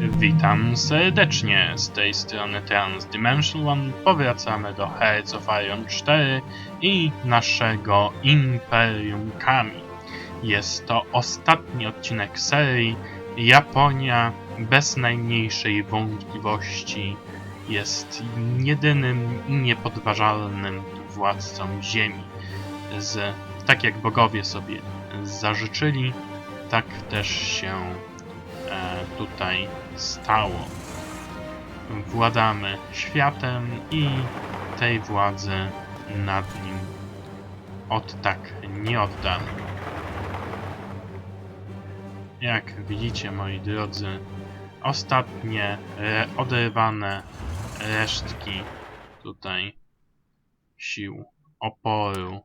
Witam serdecznie, z tej strony Transdimensional One. Powracamy do Hearts of Iron 4 i naszego Imperium Kami. Jest to ostatni odcinek serii. Japonia bez najmniejszej wątpliwości jest jedynym i niepodważalnym władcą Ziemi. Z, tak jak bogowie sobie zażyczyli, tak też się tutaj stało. Władamy światem i tej władzy nad nim od tak nie oddamy. Jak widzicie, moi drodzy, ostatnie re oderwane resztki tutaj sił oporu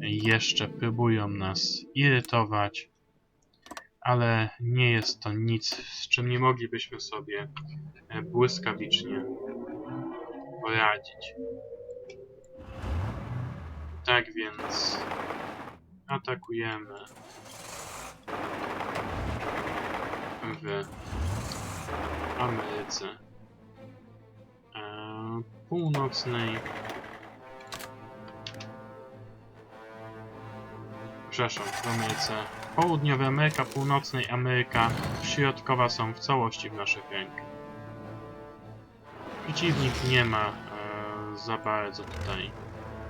jeszcze próbują nas irytować, ale nie jest to nic, z czym nie moglibyśmy sobie e, błyskawicznie poradzić. Tak więc atakujemy w Ameryce e, Północnej. Przepraszam, w Ameryce Południowa Ameryka, Północnej Ameryka, Środkowa są w całości w naszych rękach. Przeciwnik nie ma e, za bardzo tutaj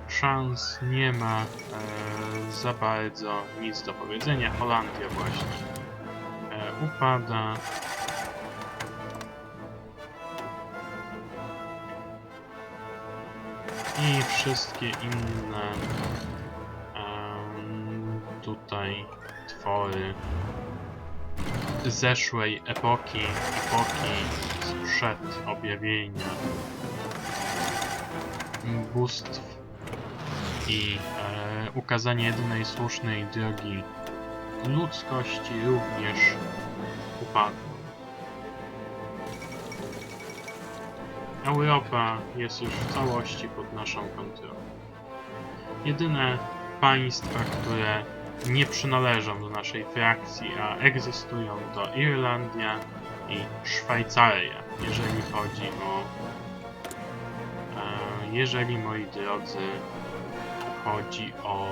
szans, nie ma e, za bardzo nic do powiedzenia. Holandia właśnie e, upada. I wszystkie inne tutaj zeszłej epoki, epoki sprzed objawienia bóstw i e, ukazanie jedynej słusznej drogi ludzkości również upadną. Europa jest już w całości pod naszą kontrolą. Jedyne państwa, które nie przynależą do naszej frakcji, a egzystują to Irlandia i Szwajcaria, jeżeli chodzi o. E, jeżeli moi drodzy chodzi o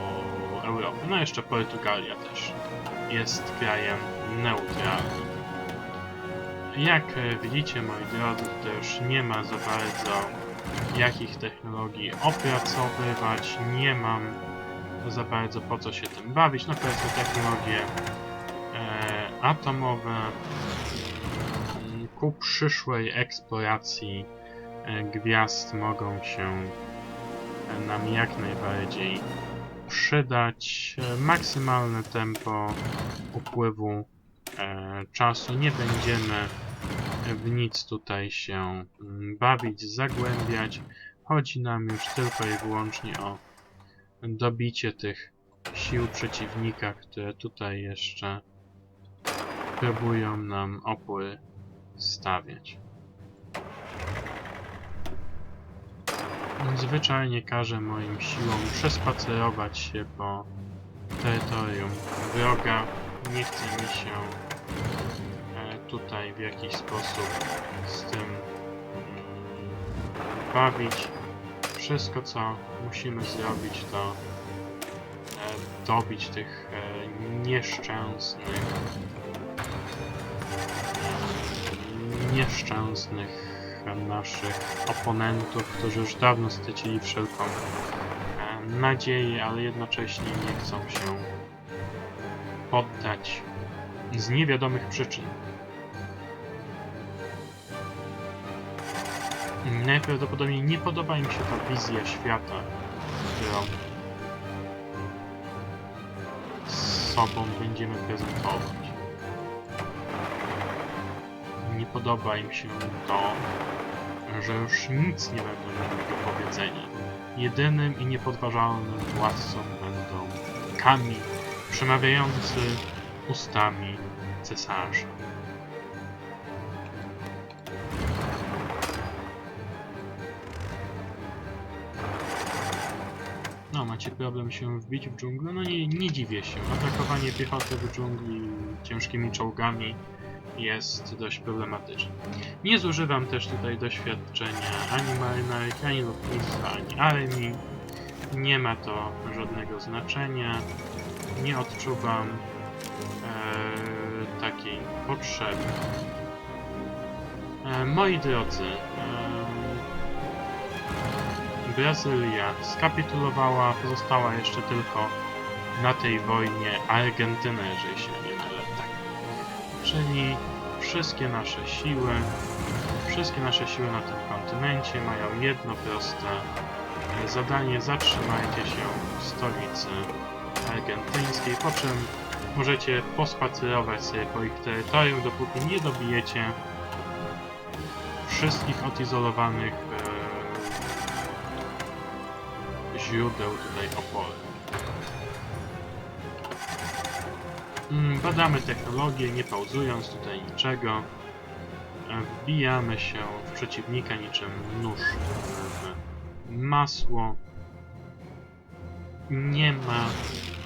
Europę. No jeszcze Portugalia też jest krajem neutralnym. Jak widzicie moi drodzy, też nie ma za bardzo jakich technologii opracowywać, nie mam za bardzo po co się tym bawić. No powiedzmy technologie e, atomowe mm, ku przyszłej eksploracji e, gwiazd mogą się nam jak najbardziej przydać. E, maksymalne tempo upływu e, czasu. Nie będziemy w nic tutaj się mm, bawić, zagłębiać. Chodzi nam już tylko i wyłącznie o dobicie tych sił przeciwnika, które tutaj jeszcze próbują nam opór stawiać. Zwyczajnie każę moim siłom przespacerować się po terytorium wroga. Nie chce mi się e, tutaj w jakiś sposób z tym mm, bawić. Wszystko co musimy zrobić to e, dobić tych e, nieszczęsnych e, nieszczęsnych naszych oponentów, którzy już dawno stracili wszelką e, nadzieję, ale jednocześnie nie chcą się poddać z niewiadomych przyczyn. Najprawdopodobniej nie podoba im się ta wizja świata, którą sobą będziemy prezentować. Nie podoba im się to, że już nic nie będą mieli do powiedzenia. Jedynym i niepodważalnym władcą będą Kami, przemawiający ustami cesarza. Macie problem się wbić w dżunglę? No nie, nie dziwię się. Atakowanie piechoty w dżungli ciężkimi czołgami jest dość problematyczny. Nie zużywam też tutaj doświadczenia ani marynarki, ani lotnictwa, ani armii. Nie ma to żadnego znaczenia. Nie odczuwam e, takiej potrzeby. E, moi drodzy, e, Brazylia skapitulowała, pozostała jeszcze tylko na tej wojnie Argentyna, jeżeli się nie mylę. Tak. Czyli wszystkie nasze siły, wszystkie nasze siły na tym kontynencie mają jedno proste zadanie. Zatrzymajcie się w stolicy argentyńskiej, po czym możecie pospacerować sobie po ich terytorium, dopóki nie dobijecie wszystkich odizolowanych źródeł tutaj oporu. Mm, Badamy technologię, nie pauzując tutaj niczego. E, Wbijamy się w przeciwnika niczym nóż w masło. Nie ma,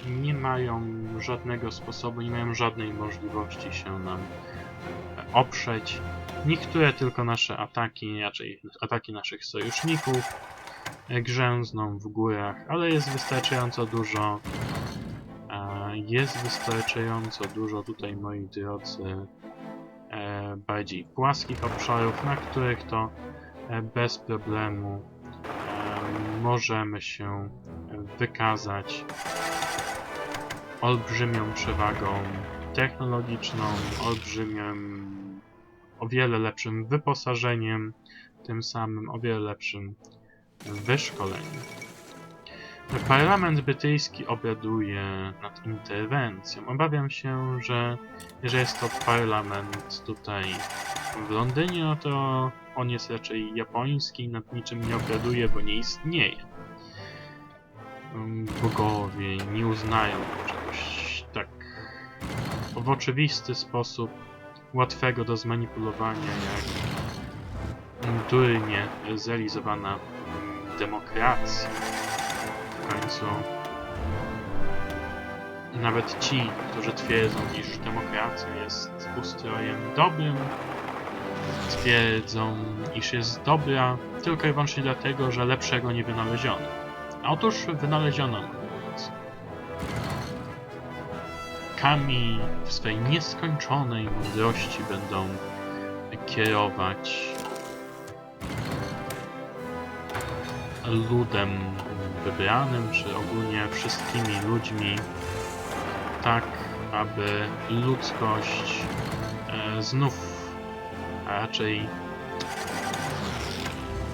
nie mają żadnego sposobu, nie mają żadnej możliwości się nam e, oprzeć. Niektóre tylko nasze ataki, raczej ataki naszych sojuszników e, grzęzną w górach, ale jest wystarczająco dużo e, jest wystarczająco dużo tutaj, moi drodzy, e, bardziej płaskich obszarów, na których to e, bez problemu możemy się wykazać olbrzymią przewagą technologiczną, olbrzymim, o wiele lepszym wyposażeniem, tym samym o wiele lepszym wyszkoleniem. Parlament brytyjski obiaduje nad interwencją. Obawiam się, że jeżeli jest to parlament tutaj w Londynie, no to on jest raczej japoński i nad niczym nie obiaduje, bo nie istnieje. Mm, Bogowie nie uznają czegoś tak w oczywisty sposób łatwego do zmanipulowania jak durnie zrealizowana demokracja w końcu nawet ci, którzy twierdzą, iż demokracja jest ustrojem dobrym, twierdzą, iż jest dobra tylko i wyłącznie dlatego, że lepszego nie wynaleziono. A otóż wynaleziono, drodzy. Kami w swej nieskończonej mądrości będą kierować ludem wybranym, czy ogólnie wszystkimi ludźmi, tak aby ludzkość e, znów, a raczej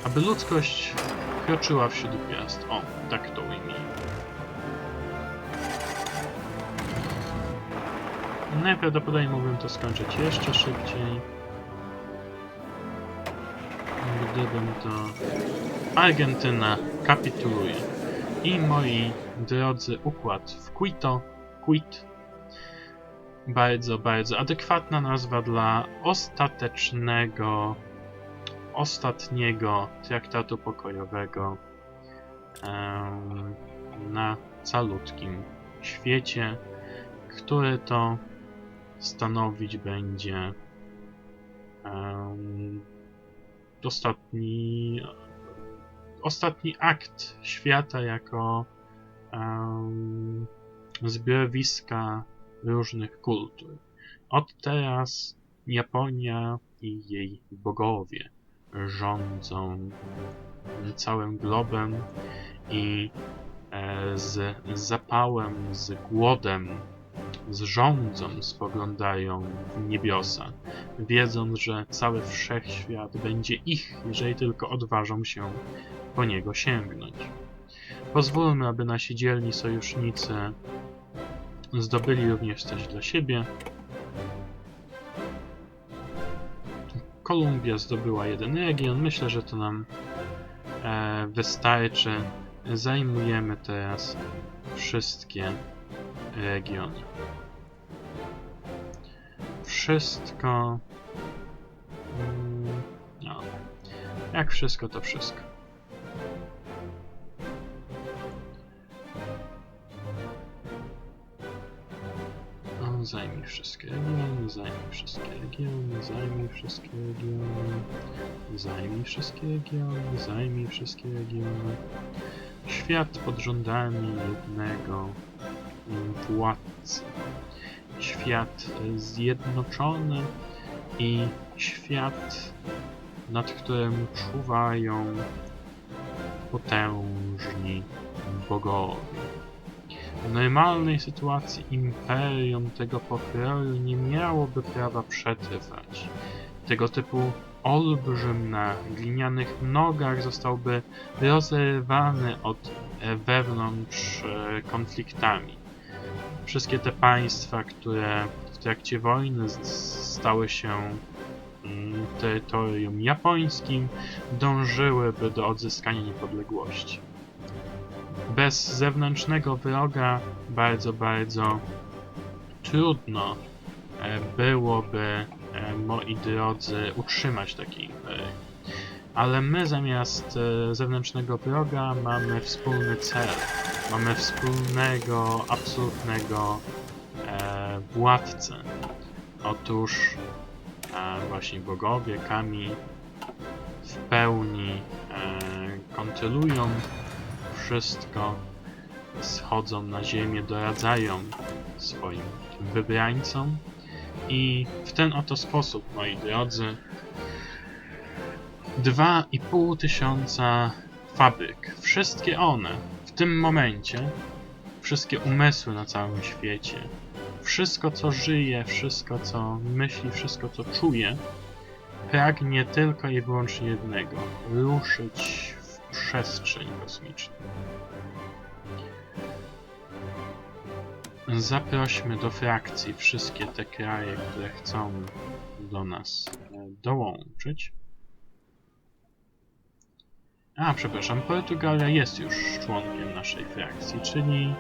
aby ludzkość kroczyła wśród gwiazd. O, tak to ujmijmy. Najprawdopodobniej mógłbym to skończyć jeszcze szybciej. Gdybym to... Argentyna kapituluje. I moi drodzy, układ w Quito, Quit, bardzo, bardzo adekwatna nazwa dla ostatecznego, ostatniego traktatu pokojowego na calutkim świecie, który to stanowić będzie em, ostatni ostatni akt świata jako um, zbiorowiska różnych kultur. Od teraz Japonia i jej bogowie rządzą całym globem i e, z zapałem, z głodem, z żądzą spoglądają w niebiosa, wiedząc, że cały wszechświat będzie ich, jeżeli tylko odważą się po niego sięgnąć. Pozwólmy, aby nasi dzielni sojusznicy zdobyli również coś dla siebie. Kolumbia zdobyła jeden region. Myślę, że to nam e, wystarczy. Zajmujemy teraz wszystkie regiony. Wszystko. Mm, No. Jak wszystko, to wszystko. Zajmij wszystkie regiony, zajmij wszystkie regiony, zajmij wszystkie regiony, zajmij wszystkie regiony, zajmij wszystkie regiony. Świat pod rządami jednego mm, władcy. Świat zjednoczony i świat, nad którym czuwają potężni bogowie. W normalnej sytuacji imperium tego pokroju nie miałoby prawa przetrwać. Tego typu olbrzym na glinianych nogach zostałby rozerwany od e, wewnątrz e, konfliktami. Wszystkie te państwa, które w trakcie wojny stały się mm, terytorium japońskim, dążyłyby do odzyskania niepodległości bez zewnętrznego wroga bardzo, bardzo trudno e, byłoby, e, moi drodzy, utrzymać taki imperium. Ale my zamiast e, zewnętrznego wroga mamy wspólny cel. Mamy wspólnego, absolutnego e, władcę. Otóż e, właśnie bogowie, kami w pełni e, kontrolują wszystko, schodzą na ziemię, doradzają swoim wybrańcom i w ten oto sposób, moi drodzy, dwa i pół tysiąca fabryk, wszystkie one tym momencie, wszystkie umysły na całym świecie, wszystko co żyje, wszystko co myśli, wszystko co czuje, pragnie tylko i wyłącznie jednego ruszyć w przestrzeń kosmiczną. Zaprośmy do frakcji wszystkie te kraje, które chcą do nas e, dołączyć. A, przepraszam, Portugalia jest już członkiem naszej frakcji, czyli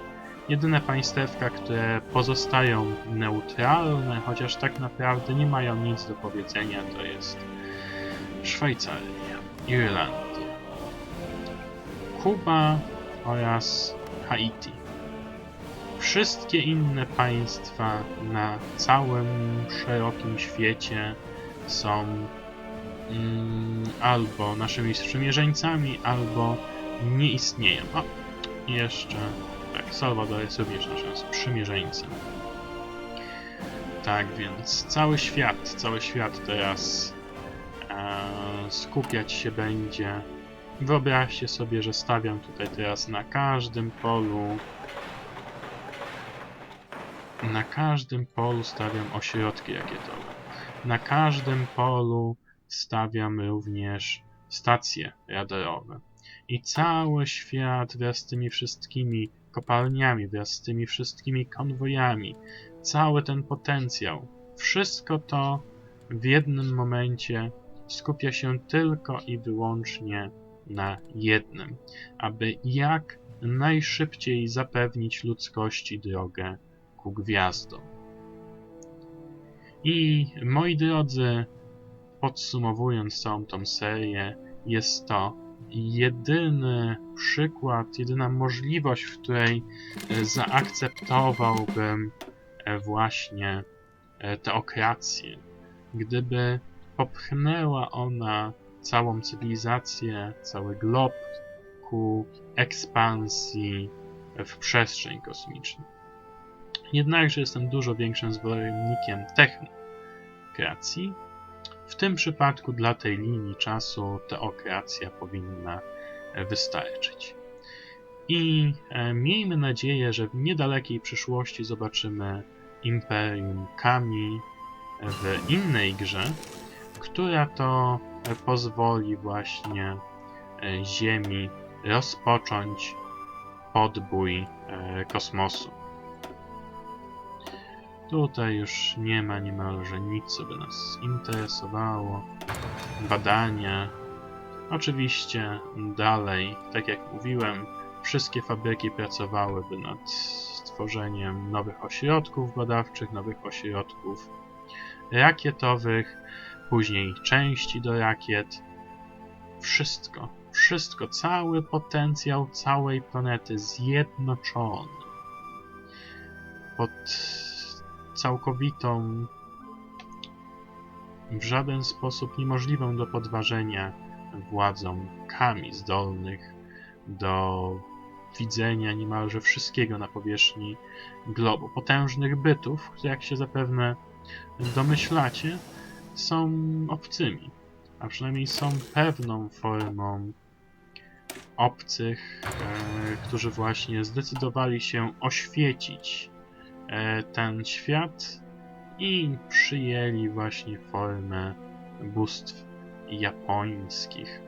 jedyne państewka, które pozostają neutralne, chociaż tak naprawdę nie mają nic do powiedzenia, to jest Szwajcaria, Irlandia, Kuba oraz Haiti. Wszystkie inne państwa na całym szerokim świecie są mm, albo naszymi sprzymierzeńcami, albo nie istnieją. O, jeszcze tak, Salwador jest również naszym sprzymierzeńcem. Tak więc cały świat, cały świat teraz e, skupiać się będzie. Wyobraźcie sobie, że stawiam tutaj teraz na każdym polu na każdym polu stawiam ośrodki rakietowe. Na każdym polu stawiam również stacje radarowe. I cały świat wraz z tymi wszystkimi kopalniami, wraz z tymi wszystkimi konwojami, cały ten potencjał, wszystko to w jednym momencie skupia się tylko i wyłącznie na jednym, aby jak najszybciej zapewnić ludzkości drogę ku gwiazdom. I moi drodzy, podsumowując całą tą serię, jest to jedyny przykład, jedyna możliwość, w której e, zaakceptowałbym e, właśnie e, teokrację. Gdyby popchnęła ona całą cywilizację, cały glob ku ekspansji w przestrzeń kosmiczną. Jednakże jestem dużo większym zwolennikiem technokracji. W tym przypadku dla tej linii czasu teokracja powinna e, wystarczyć. I e, miejmy nadzieję, że w niedalekiej przyszłości zobaczymy Imperium Kami w innej grze, która to e, pozwoli właśnie e, Ziemi rozpocząć podbój e, kosmosu. Tutaj już nie ma niemalże nic, co by nas interesowało. Badania. Oczywiście dalej, tak jak mówiłem, wszystkie fabryki pracowałyby nad stworzeniem nowych ośrodków badawczych, nowych ośrodków rakietowych, później części do rakiet. Wszystko, wszystko, cały potencjał całej planety zjednoczony pod całkowitą, w żaden sposób niemożliwą do podważenia władzą kami zdolnych do widzenia niemalże wszystkiego na powierzchni globu. Potężnych bytów, które jak się zapewne domyślacie, są obcymi, a przynajmniej są pewną formą obcych, e, którzy właśnie zdecydowali się oświecić ten świat i przyjęli właśnie formę bóstw japońskich.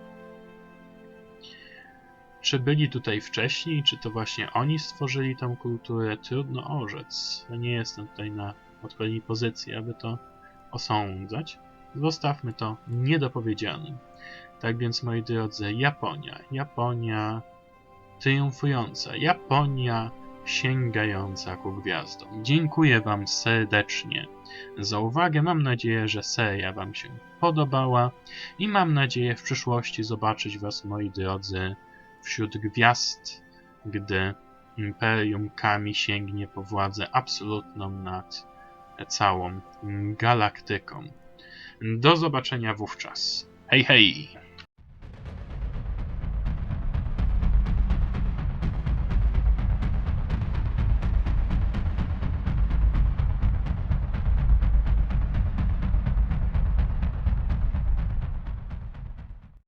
Czy byli tutaj wcześniej, czy to właśnie oni stworzyli tą kulturę, trudno orzec. Nie jestem tutaj na odpowiedniej pozycji, aby to osądzać. Zostawmy to niedopowiedzianym. Tak więc, moi drodzy, Japonia. Japonia triumfująca. Japonia sięgająca ku gwiazdom. Dziękuję Wam serdecznie za uwagę. Mam nadzieję, że seria Wam się podobała i mam nadzieję w przyszłości zobaczyć Was, moi drodzy, wśród gwiazd, gdy Imperium Kami sięgnie po władzę absolutną nad całą galaktyką. Do zobaczenia wówczas. Hej, hej!